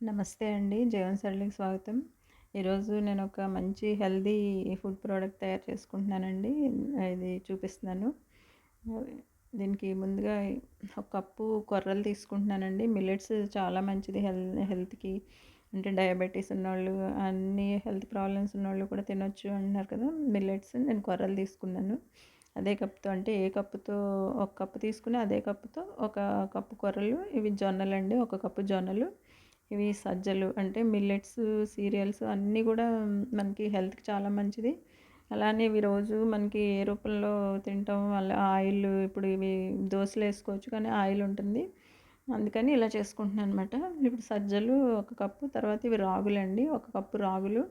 నమస్తే అండి. జీవన్ సరళికి స్వాగతం. ఈరోజు నేను ఒక మంచి హెల్దీ ఫుడ్ ప్రోడక్ట్ తయారు చేసుకుంటున్నానండి. ఇది చూపిస్తున్నాను. దీనికి ముందుగా ఒక కప్పు కొర్రలు తీసుకుంటున్నానండి. మిల్లెట్స్ చాలా మంచిది. హెల్ హెల్త్కి అంటే డయాబెటీస్ ఉన్నవాళ్ళు అన్ని హెల్త్ ప్రాబ్లమ్స్ ఉన్నవాళ్ళు కూడా తినొచ్చు అంటున్నారు కదా. మిల్లెట్స్ నేను కొర్రలు తీసుకున్నాను. అదే కప్పుతో అంటే ఏ కప్పుతో ఒక కప్పు తీసుకుని అదే కప్పుతో ఒక కప్పు కొర్రలు ఇవి జొన్నలు అండి ఒక కప్పు జొన్నలు. ఇవి సజ్జలు అంటే మిల్లెట్స్ సీరియల్స్ అన్నీ కూడా మనకి హెల్త్కి చాలా మంచిది. అలానే ఇవి రోజు మనకి ఏ రూపంలో తింటాం అలా ఆయిల్ ఇప్పుడు ఇవి దోశలు వేసుకోవచ్చు కానీ ఆయిల్ ఉంటుంది. అందుకని ఇలా చేసుకుంటున్నాను అనమాట ఇప్పుడు సజ్జలు ఒక కప్పు తర్వాత ఇవి రాగులండి ఒక కప్పు రాగులు.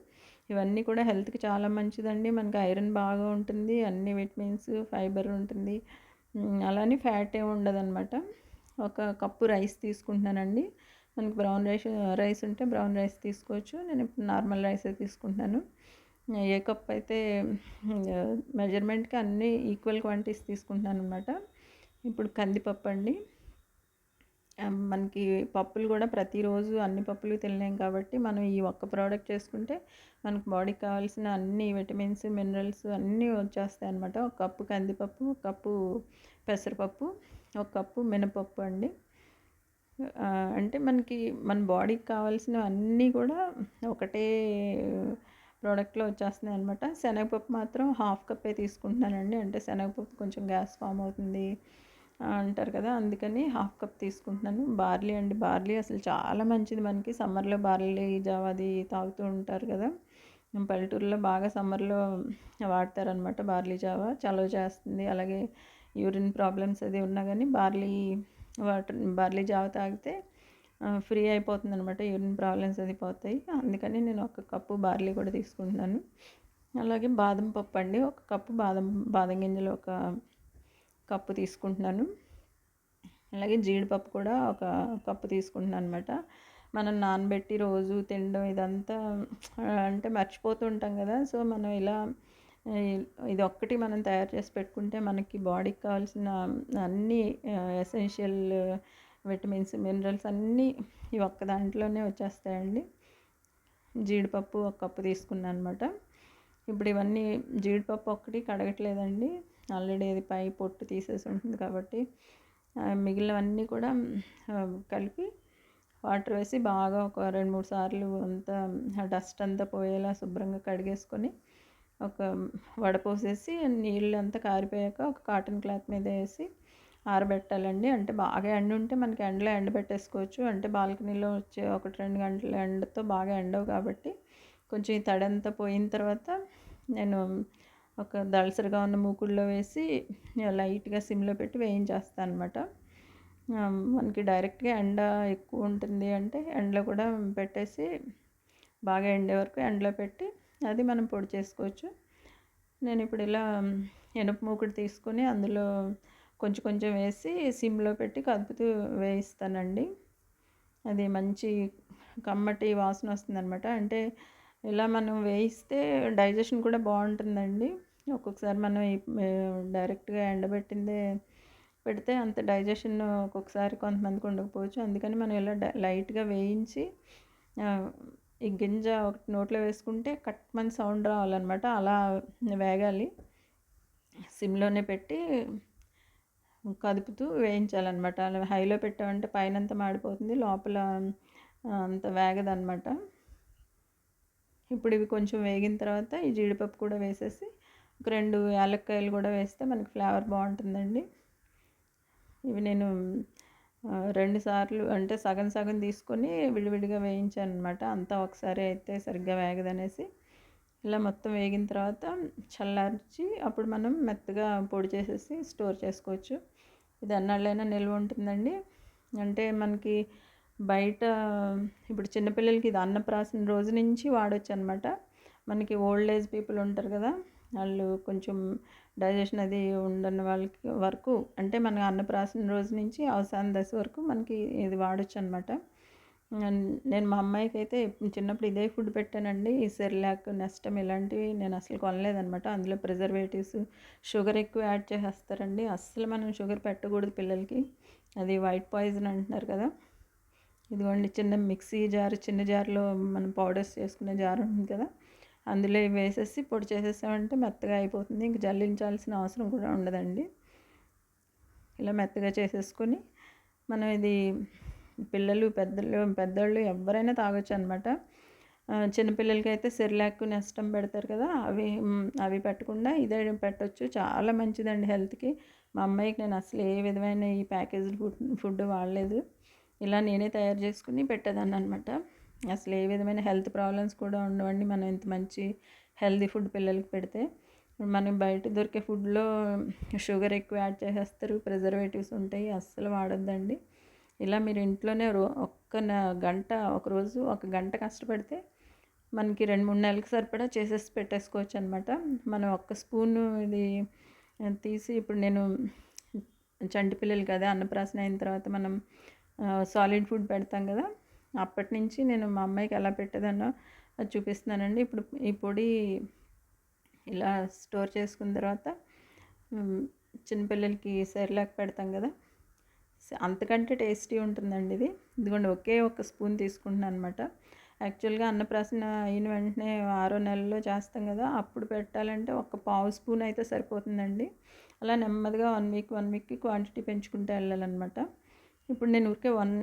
ఇవన్నీ కూడా హెల్త్కి చాలా మంచిదండి. మనకి ఐరన్ బాగా ఉంటుంది అన్ని విటమిన్స్ ఫైబర్ ఉంటుంది. అలానే ఫ్యాట్ ఏమి ఉండదు అనమాట ఒక కప్పు రైస్ తీసుకుంటున్నానండి. మనకి బ్రౌన్ రైస్ రైస్ ఉంటే బ్రౌన్ రైస్ తీసుకోవచ్చు. నేను ఇప్పుడు నార్మల్ రైస్ తీసుకుంటున్నాను. ఏ కప్ అయితే మెజర్మెంట్కి అన్నీ ఈక్వల్ క్వాంటిటీస్ తీసుకుంటున్నాను అనమాట ఇప్పుడు కందిపప్పు అండి. మనకి పప్పులు కూడా ప్రతిరోజు అన్ని పప్పులు తినలేం కాబట్టి మనం ఈ ఒక్క ప్రోడక్ట్ చేసుకుంటే మనకు బాడీకి కావాల్సిన అన్ని విటమిన్స్ మినరల్స్ అన్నీ వచ్చేస్తాయి అనమాట ఒక కప్పు కందిపప్పు ఒక కప్పు పెసరపప్పు ఒక కప్పు మినపప్పు అండి. అంటే మనకి మన బాడీకి కావాల్సినవి అన్నీ కూడా ఒకటే ప్రోడక్ట్లో వచ్చేస్తున్నాయి అనమాట శనగపప్పు మాత్రం హాఫ్ కప్పే తీసుకుంటున్నానండి. అంటే శనగపప్పు కొంచెం గ్యాస్ ఫామ్ అవుతుంది అంటారు కదా. అందుకని హాఫ్ కప్ తీసుకుంటున్నాను. బార్లీ అండి. బార్లీ అసలు చాలా మంచిది మనకి. సమ్మర్లో బార్లీ జావ అది తాగుతూ ఉంటారు కదా. పల్లెటూరులో బాగా సమ్మర్లో వాడతారనమాట బార్లీ జావా. చలవ చేస్తుంది. అలాగే యూరిన్ ప్రాబ్లమ్స్ అది ఉన్నా కానీ బార్లీ వాటర్ బార్లీ జావ తాగితే ఫ్రీ అయిపోతుంది అనమాట యూరిన్ ప్రాబ్లమ్స్ అది పోతాయి. అందుకని నేను ఒక కప్పు బార్లీ కూడా తీసుకుంటున్నాను. అలాగే బాదం పప్పు అండి ఒక కప్పు బాదం బాదం గింజలు ఒక కప్పు తీసుకుంటున్నాను. అలాగే జీడిపప్పు కూడా ఒక కప్పు తీసుకుంటున్నాను అనమాట మనం నానబెట్టి రోజు తినడం ఇదంతా అంటే మర్చిపోతూ ఉంటాం కదా సో మనం ఇలా ఇది ఒక్కటి మనం తయారు చేసి పెట్టుకుంటే మనకి బాడీకి కావాల్సిన అన్ని ఎసెన్షియల్ విటమిన్స్ మినరల్స్ అన్నీ ఈ ఒక్క దాంట్లోనే వచ్చేస్తాయండి. జీడిపప్పు ఒక కప్పు తీసుకున్నాను అనమాట ఇప్పుడు ఇవన్నీ జీడిపప్పు ఒక్కటి కడగట్లేదండి. ఆల్రెడీ అది పై పొట్టు తీసేసి ఉంటుంది కాబట్టి మిగిలినవన్నీ కూడా కలిపి వాటర్ వేసి బాగా ఒక రెండు మూడు సార్లు అంతా డస్ట్ అంతా పోయేలా శుభ్రంగా కడిగేసుకొని ఒక వడపోసేసి నీళ్ళు అంతా కారిపోయాక ఒక కాటన్ క్లాత్ మీద వేసి ఆరబెట్టాలండి. అంటే బాగా ఎండ ఉంటే మనకి ఎండలో ఎండబెట్టేసుకోవచ్చు అంటే బాల్కనీలో వచ్చే ఒకటి రెండు గంటల ఎండతో బాగా ఎండవు కాబట్టి కొంచెం ఈ తడంతా పోయిన తర్వాత నేను ఒక దళసరిగా ఉన్న మూకుడులో వేసి లైట్గా సిమ్లో పెట్టి వేయించేస్తాను అనమాట మనకి డైరెక్ట్గా ఎండ ఎక్కువ ఉంటుంది అంటే ఎండలో కూడా పెట్టేసి బాగా ఎండే వరకు ఎండలో పెట్టి అది మనం పొడి చేసుకోవచ్చు. నేను ఇప్పుడు ఇలా ఎనుపు మూకుడు తీసుకొని అందులో కొంచెం కొంచెం వేసి సిమ్లో పెట్టి కదుపుతూ వేయిస్తానండి. అది మంచి కమ్మటి వాసన వస్తుందనమాట అంటే ఇలా మనం వేయిస్తే డైజెషన్ కూడా బాగుంటుందండి. ఒక్కొక్కసారి మనం డైరెక్ట్గా ఎండబెట్టిందే పెడితే అంత డైజెషన్ ఒక్కొక్కసారి కొంతమందికి ఉండకపోవచ్చు. అందుకని మనం ఇలా లైట్గా వేయించి ఈ గింజ ఒకటి నోట్లో వేసుకుంటే కట్ మంది సౌండ్ రావాలన్నమాట. అలా వేగాలి. సిమ్లోనే పెట్టి కదుపుతూ వేయించాలన్నమాట. అలా హైలో పెట్టామంటే పైన అంతా మాడిపోతుంది. లోపల అంత వేగదన్నమాట. ఇప్పుడు ఇవి కొంచెం వేగిన తర్వాత ఈ జీడిపప్పు కూడా వేసేసి ఒక రెండు యాలక్కాయలు కూడా వేస్తే మనకి ఫ్లేవర్ బాగుంటుందండి. ఇవి నేను రెండు సార్లు అంటే సగం సగం తీసుకొని విడివిడిగా వేయించాను అనమాట అంతా ఒకసారి అయితే సరిగ్గా వేగదనేసి ఇలా మొత్తం వేగిన తర్వాత చల్లార్చి అప్పుడు మనం మెత్తగా పొడి చేసేసి స్టోర్ చేసుకోవచ్చు. ఇది అన్నాళ్ళైనా నిల్వ ఉంటుందండి. అంటే మనకి బయట ఇప్పుడు చిన్నపిల్లలకి ఇది అన్నప్రాసిన రోజు నుంచి వాడచ్చు అనమాట మనకి ఓల్డ్ ఏజ్ పీపుల్ ఉంటారు కదా వాళ్ళు కొంచెం డైజెషన్ అది ఉండని వాళ్ళకి వరకు అంటే మన అన్నప్రాసన రోజు నుంచి అవసాన దశ వరకు మనకి ఇది వాడచ్చు అనమాట నేను మా అమ్మాయికి అయితే చిన్నప్పుడు ఇదే ఫుడ్ పెట్టానండి. ఈ సెర్లాక్ నష్టం ఇలాంటివి నేను అసలు కొనలేదనమాట. అందులో ప్రిజర్వేటివ్స్ షుగర్ ఎక్కువ యాడ్ చేసేస్తారండి. అస్సలు మనం షుగర్ పెట్టకూడదు పిల్లలకి. అది వైట్ పాయిజన్ అంటున్నారు కదా. ఇదిగోండి చిన్న మిక్సీ జార్ చిన్న జార్లో మనం పౌడర్స్ చేసుకునే జార్ ఉంటుంది కదా. అందులో వేసేసి పొడి చేసేసామంటే మెత్తగా అయిపోతుంది. ఇంక జల్లించాల్సిన అవసరం కూడా ఉండదండి. ఇలా మెత్తగా చేసేసుకొని మనం ఇది పిల్లలు పెద్దలు పెద్దోళ్ళు ఎవరైనా తాగొచ్చు అనమాట చిన్నపిల్లలకి అయితే సిరిలాక్ నష్టం పెడతారు కదా అవి అవి పెట్టకుండా ఇదే పెట్టొచ్చు. చాలా మంచిదండి హెల్త్కి. మా అమ్మాయికి నేను అసలు ఏ విధమైన ఈ ప్యాకేజ్డ్ ఫుడ్ ఫుడ్ వాడలేదు. ఇలా నేనే తయారు చేసుకుని పెట్టేదాన్ని అనమాట అసలు ఏ విధమైన హెల్త్ ప్రాబ్లమ్స్ కూడా ఉండవండి. మనం ఇంత మంచి హెల్తీ ఫుడ్ పిల్లలకి పెడితే మనం బయట దొరికే ఫుడ్లో షుగర్ ఎక్కువ యాడ్ చేసేస్తారు ప్రిజర్వేటివ్స్ ఉంటాయి అస్సలు వాడొద్దండి. ఇలా మీరు ఇంట్లోనే రో ఒక్క గంట ఒక రోజు ఒక గంట కష్టపడితే మనకి రెండు మూడు నెలలకు సరిపడా చేసేసి పెట్టేసుకోవచ్చు అనమాట మనం ఒక్క స్పూను ఇది తీసి ఇప్పుడు నేను చంటి పిల్లలు కదా అన్నప్రాసన అయిన తర్వాత మనం సాలిడ్ ఫుడ్ పెడతాం కదా అప్పటి నుంచి నేను మా అమ్మాయికి ఎలా పెట్టేదాన్నో అది చూపిస్తున్నానండి. ఇప్పుడు ఈ పొడి ఇలా స్టోర్ చేసుకున్న తర్వాత చిన్నపిల్లలకి సెర్లాక్ పెడతాం కదా అంతకంటే టేస్టీ ఉంటుందండి ఇది. ఇదిగోండి ఒకే ఒక స్పూన్ తీసుకుంటున్నాను అనమాట యాక్చువల్గా అన్నప్రాసన అయిన వెంటనే ఆరో నెలలో చేస్తాం కదా అప్పుడు పెట్టాలంటే ఒక పావు స్పూన్ అయితే సరిపోతుందండి. అలా నెమ్మదిగా వన్ వీక్ వన్ వీక్కి క్వాంటిటీ పెంచుకుంటూ వెళ్ళాలన్నమాట. ఇప్పుడు నేను ఊరికే వన్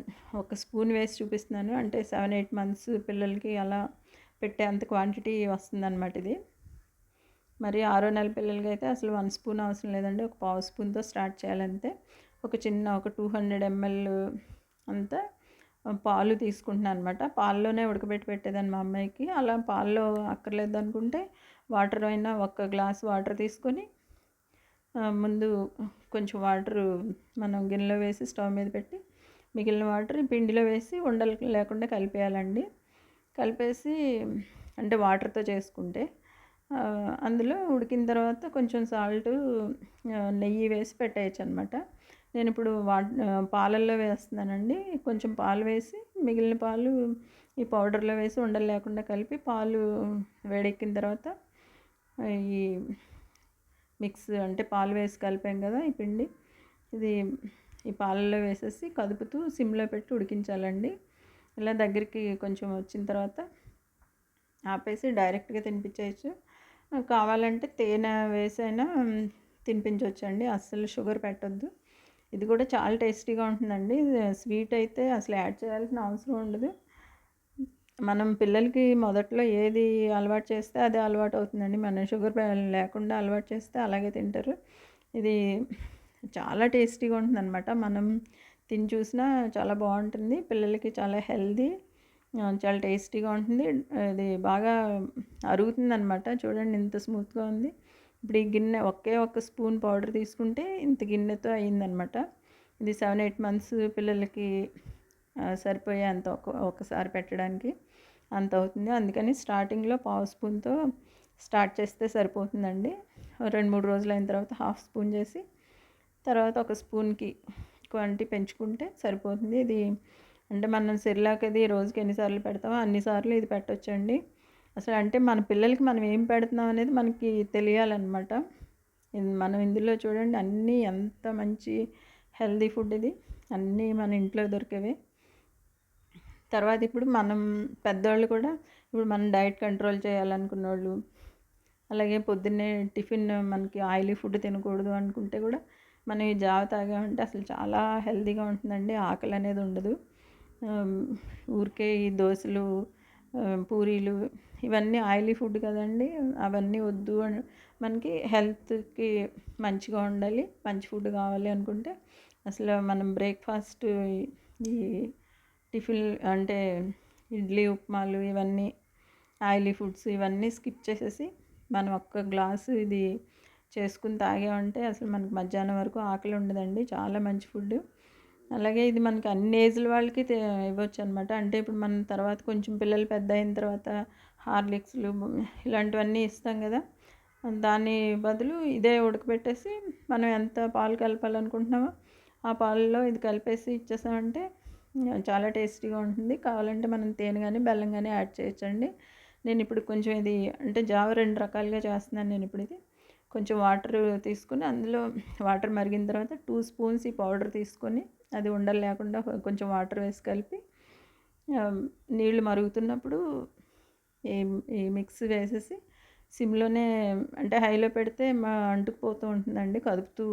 ఒక స్పూన్ వేసి చూపిస్తున్నాను. అంటే సెవెన్ ఎయిట్ మంత్స్ పిల్లలకి అలా పెట్టే అంత క్వాంటిటీ వస్తుందన్నమాట ఇది. మరి ఆరో నెల పిల్లలకి అయితే అసలు వన్ స్పూన్ అవసరం లేదండి. ఒక పావు స్పూన్తో స్టార్ట్ చేయాలంతే ఒక చిన్న ఒక టూ హండ్రెడ్ ఎంఎల్ అంతా పాలు తీసుకుంటున్నాను అనమాట పాల్లోనే ఉడకబెట్టి పెట్టేదాన్ని మా అమ్మాయికి. అలా పాల్లో అక్కర్లేదు అనుకుంటే వాటర్ అయినా ఒక గ్లాస్ వాటర్ తీసుకొని ముందు కొంచెం వాటర్ మనం గిన్నెలో వేసి స్టవ్ మీద పెట్టి మిగిలిన వాటర్ పిండిలో వేసి ఉండలు లేకుండా కలిపేయాలండి. కలిపేసి అంటే వాటర్తో చేసుకుంటే అందులో ఉడికిన తర్వాత కొంచెం సాల్ట్ నెయ్యి వేసి పెట్టేయచ్చు అనమాట నేను ఇప్పుడు వా పాలల్లో వేస్తున్నానండి. కొంచెం పాలు వేసి మిగిలిన పాలు ఈ పౌడర్లో వేసి ఉండలు లేకుండా కలిపి పాలు వేడెక్కిన తర్వాత ఈ మిక్స్ అంటే పాలు వేసి కలిపాం కదా ఈ పిండి. ఇది ఈ పాలలో వేసేసి కదుపుతూ సిమ్లో పెట్టి ఉడికించాలండి. ఇలా దగ్గరికి కొంచెం వచ్చిన తర్వాత ఆపేసి డైరెక్ట్గా తినిపించేయచ్చు. కావాలంటే తేనె వేసైనా తినిపించవచ్చు అండి అస్సలు షుగర్ పెట్టొద్దు. ఇది కూడా చాలా టేస్టీగా ఉంటుందండి. స్వీట్ అయితే అసలు యాడ్ చేయాల్సిన అవసరం ఉండదు. మనం పిల్లలకి మొదట్లో ఏది అలవాటు చేస్తే అదే అలవాటు అవుతుందండి. మనం షుగర్ లేకుండా అలవాటు చేస్తే అలాగే తింటారు. ఇది చాలా టేస్టీగా ఉంటుందన్నమాట. మనం తిని చూసినా చాలా బాగుంటుంది. పిల్లలకి చాలా హెల్దీ చాలా టేస్టీగా ఉంటుంది. ఇది బాగా అరుగుతుంది అనమాట చూడండి ఇంత స్మూత్గా ఉంది. ఇప్పుడు ఈ గిన్నె ఒకే ఒక స్పూన్ పౌడర్ తీసుకుంటే ఇంత గిన్నెతో అయ్యిందనమాట ఇది సెవెన్ ఎయిట్ మంత్స్ పిల్లలకి సరిపోయే అంత ఒక ఒకసారి పెట్టడానికి అంత అవుతుంది. అందుకని స్టార్టింగ్లో పావు స్పూన్తో స్టార్ట్ చేస్తే సరిపోతుందండి. రెండు మూడు రోజులు అయిన తర్వాత హాఫ్ స్పూన్ చేసి తర్వాత ఒక స్పూన్కి క్వాంటిటీ పెంచుకుంటే సరిపోతుంది. ఇది అంటే మనం సిర్లాక్ అది రోజుకి ఎన్నిసార్లు పెడతామో అన్నిసార్లు ఇది పెట్టొచ్చండి. అసలు అంటే మన పిల్లలకి మనం ఏం పెడుతున్నాం అనేది మనకి తెలియాలన్నమాట. మనం ఇందులో చూడండి అన్నీ ఎంత మంచి హెల్దీ ఫుడ్ ఇది. అన్నీ మన ఇంట్లో దొరికేవే. తర్వాత ఇప్పుడు మనం పెద్దవాళ్ళు కూడా ఇప్పుడు మనం డైట్ కంట్రోల్ చేయాలనుకున్న వాళ్ళు అలాగే పొద్దున్నే టిఫిన్ మనకి ఆయిలీ ఫుడ్ తినకూడదు అనుకుంటే కూడా మనం ఈ జావ తాగామంటే అసలు చాలా హెల్తీగా ఉంటుందండి ఆకలి అనేది ఉండదు. ఊరికే ఈ దోశలు పూరీలు ఇవన్నీ ఆయిలీ ఫుడ్ కదండి అవన్నీ వద్దు అని మనకి హెల్త్కి మంచిగా ఉండాలి మంచి ఫుడ్ కావాలి అనుకుంటే అసలు మనం బ్రేక్ఫాస్ట్ ఈ టిఫిన్ అంటే ఇడ్లీ ఉప్మాలు ఇవన్నీ ఆయిలీ ఫుడ్స్ ఇవన్నీ స్కిప్ చేసేసి మనం ఒక్క గ్లాసు ఇది చేసుకుని తాగామంటే అసలు మనకు మధ్యాహ్నం వరకు ఆకలి ఉండదండి. చాలా మంచి ఫుడ్ అలాగే ఇది మనకి అన్ని ఏజ్ల వాళ్ళకి ఇవ్వచ్చు అనమాట అంటే ఇప్పుడు మనం తర్వాత కొంచెం పిల్లలు పెద్ద అయిన తర్వాత హార్లిక్స్లు ఇలాంటివన్నీ ఇస్తాం కదా. దాని బదులు ఇదే ఉడకబెట్టేసి మనం ఎంత పాలు కలపాలనుకుంటున్నామో ఆ పాలలో ఇది కలిపేసి ఇచ్చేసామంటే చాలా టేస్టీగా ఉంటుంది. కావాలంటే మనం తేనె కానీ బెల్లం కానీ యాడ్ చేయొచ్చండి. నేను ఇప్పుడు కొంచెం ఇది అంటే జావ రెండు రకాలుగా చేస్తున్నాను నేను ఇప్పుడు ఇది. కొంచెం వాటర్ తీసుకుని అందులో వాటర్ మరిగిన తర్వాత టూ స్పూన్స్ ఈ పౌడర్ తీసుకొని అది ఉండలు లేకుండా కొంచెం వాటర్ వేసి కలిపి నీళ్ళు మరుగుతున్నప్పుడు ఈ ఈ మిక్స్ వేసేసి సిమ్లోనే అంటే హైలో పెడితే మా అంటుకుపోతూ ఉంటుందండి కదుపుతూ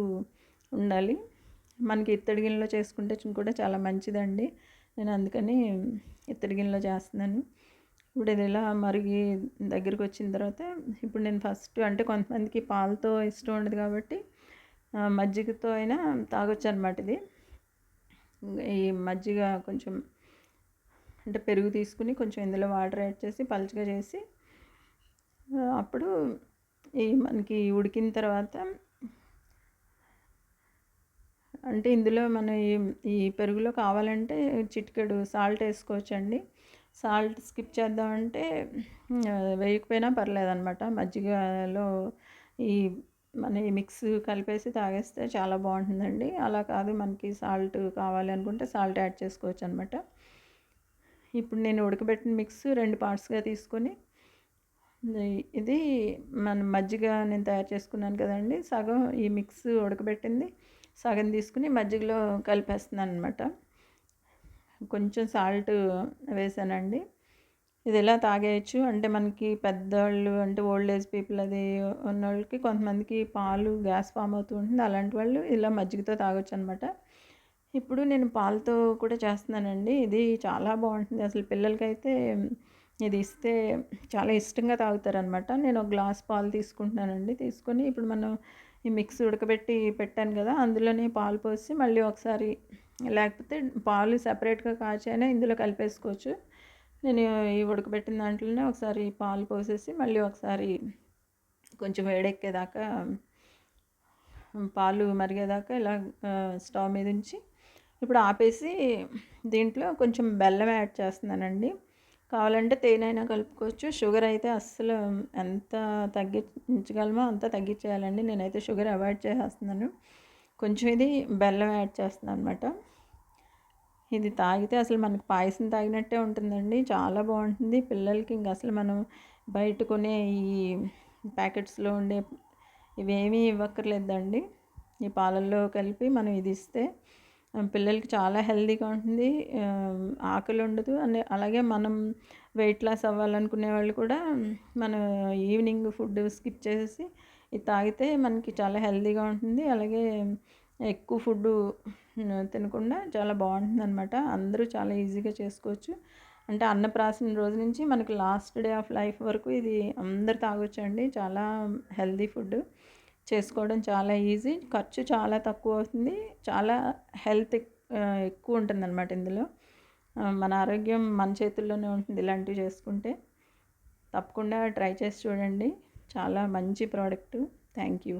ఉండాలి. మనకి ఇత్తడి గిన్నెలో చేసుకుంటే కూడా చాలా మంచిదండి. నేను అందుకని ఇత్తడి గిన్నెలో చేస్తున్నాను. ఇప్పుడు ఇది ఇలా మరిగి దగ్గరికి వచ్చిన తర్వాత ఇప్పుడు నేను ఫస్ట్ అంటే కొంతమందికి పాలతో ఇష్టం ఉండదు కాబట్టి మజ్జిగతో అయినా తాగొచ్చు అనమాట ఇది. ఈ మజ్జిగ కొంచెం అంటే పెరుగు తీసుకుని కొంచెం ఇందులో వాటర్ యాడ్ చేసి పలుచగా చేసి అప్పుడు ఈ మనకి ఉడికిన తర్వాత అంటే ఇందులో మన ఈ ఈ పెరుగులో కావాలంటే చిటికెడు సాల్ట్ వేసుకోవచ్చండి. సాల్ట్ స్కిప్ చేద్దామంటే వేయకపోయినా పర్లేదనమాట మజ్జిగలో ఈ మన ఈ మిక్స్ కలిపేసి తాగేస్తే చాలా బాగుంటుందండి. అలా కాదు మనకి సాల్ట్ కావాలి అనుకుంటే సాల్ట్ యాడ్ చేసుకోవచ్చు అనమాట ఇప్పుడు నేను ఉడకబెట్టిన మిక్స్ రెండు పార్ట్స్గా తీసుకొని ఇది మన మజ్జిగ నేను తయారు చేసుకున్నాను కదండి. సగం ఈ మిక్స్ ఉడకబెట్టింది. సగం తీసుకుని మజ్జిగలో కలిపేస్తున్నాను అనమాట కొంచెం సాల్ట్ వేసానండి. ఇది ఎలా తాగేయచ్చు? అంటే మనకి పెద్దవాళ్ళు అంటే ఓల్డ్ ఏజ్ పీపుల్ అది ఉన్న వాళ్ళకి కొంతమందికి పాలు గ్యాస్ ఫామ్ అవుతూ ఉంటుంది. అలాంటి వాళ్ళు ఇలా మజ్జిగతో తాగొచ్చు అనమాట ఇప్పుడు నేను పాలతో కూడా చేస్తున్నానండి. ఇది చాలా బాగుంటుంది. అసలు పిల్లలకైతే ఇది ఇస్తే చాలా ఇష్టంగా తాగుతారనమాట నేను ఒక గ్లాస్ పాలు తీసుకుంటున్నానండి. తీసుకొని ఇప్పుడు మనం ఈ మిక్స్ ఉడకబెట్టి పెట్టాను కదా అందులోనే పాలు పోసి మళ్ళీ ఒకసారి లేకపోతే పాలు సపరేట్గా కాచైనా ఇందులో కలిపేసుకోవచ్చు. నేను ఈ ఉడకబెట్టిన దాంట్లోనే ఒకసారి పాలు పోసేసి మళ్ళీ ఒకసారి కొంచెం వేడెక్కేదాకా పాలు మరిగేదాకా ఇలా స్టవ్ మీద ఉంచి ఇప్పుడు ఆపేసి దీంట్లో కొంచెం బెల్లం యాడ్ చేస్తున్నానండి. కావాలంటే తేనె అయినా కలుపుకోవచ్చు. షుగర్ అయితే అస్సలు ఎంత తగ్గించగలమో అంత తగ్గించేయాలండి. నేనైతే షుగర్ అవాయిడ్ చేసేస్తున్నాను. కొంచెం ఇది బెల్లం యాడ్ చేస్తున్నాను అనమాట ఇది తాగితే అసలు మనకు పాయసం తాగినట్టే ఉంటుందండి. చాలా బాగుంటుంది. పిల్లలకి ఇంక అసలు మనం బయట కొనే ఈ ప్యాకెట్స్లో ఉండే ఇవేమీ ఇవ్వక్కర్లేదండి. ఈ పాలల్లో కలిపి మనం ఇది ఇస్తే పిల్లలకి చాలా హెల్తీగా ఉంటుంది. ఆకలి ఉండదు. అనే అలాగే మనం వెయిట్ లాస్ అవ్వాలనుకునే వాళ్ళు కూడా మన ఈవినింగ్ ఫుడ్ స్కిప్ చేసేసి ఇది తాగితే మనకి చాలా హెల్తీగా ఉంటుంది. అలాగే ఎక్కువ ఫుడ్ తినకుండా చాలా బాగుంటుంది అనమాట అందరూ చాలా ఈజీగా చేసుకోవచ్చు. అంటే అన్నప్రాసన రోజు నుంచి మనకి లాస్ట్ డే ఆఫ్ లైఫ్ వరకు ఇది అందరు తాగొచ్చండి. చాలా హెల్తీ ఫుడ్. చేసుకోవడం చాలా ఈజీ. ఖర్చు చాలా తక్కువ అవుతుంది. చాలా హెల్త్ ఎక్కువ ఉంటుంది అనమాట ఇందులో మన ఆరోగ్యం మన చేతుల్లోనే ఉంటుంది ఇలాంటివి చేసుకుంటే. తప్పకుండా ట్రై చేసి చూడండి. చాలా మంచి ప్రోడక్ట్. Thank you.